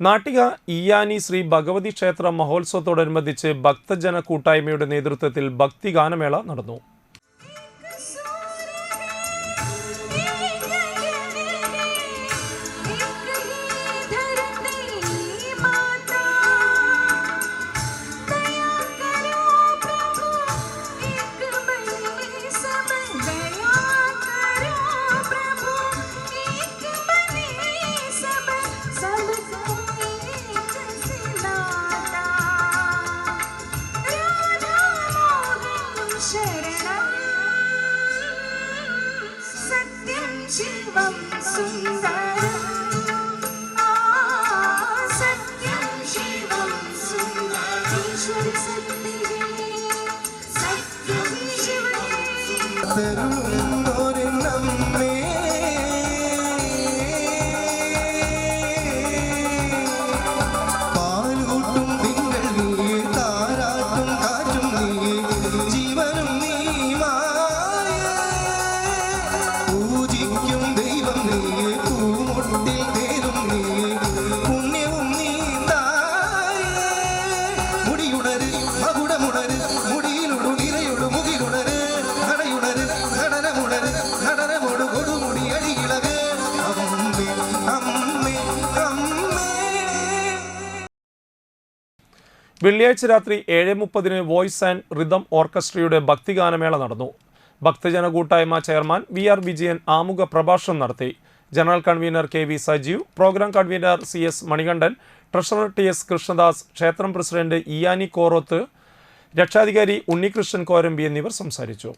നാട്ടിക ഇയാനി ശ്രീ ഭഗവതി ക്ഷേത്ര മഹോത്സവത്തോടനുബന്ധിച്ച് ഭക്തജന കൂട്ടായ്മയുടെ നേതൃത്വത്തിൽ ഭക്തിഗാനമേള നടന്നു. ശരണം സത്യം ശിവം സുന്ദരം ആ സത്യം ശിവം സുന്ദരം ഈശ്വര സത്യമേ സത്യം ശിവമേ പാൽകൂട്ടും വെള്ളിയാഴ്ച രാത്രി ഏഴ് മുപ്പതിന് വോയിസ് ആൻഡ് റിതം ഓർക്കസ്ട്രയുടെ ഭക്തിഗാനമേള നടന്നു. ഭക്തജന കൂട്ടായ്മ ചെയർമാൻ വി ആർ വിജയൻ ആമുഖ പ്രഭാഷണം നടത്തി. General convener K V Sajeev program convener C S Manikandan treasurer T S Krishnadas ക്ഷേത്രം പ്രസിഡന്റ് ഇയാനി കോറോത്ത് രക്ഷാധികാരി ഉണ്ണികൃഷ്ണൻ കോരമ്പി എന്നിവർ സംസാരിച്ചു.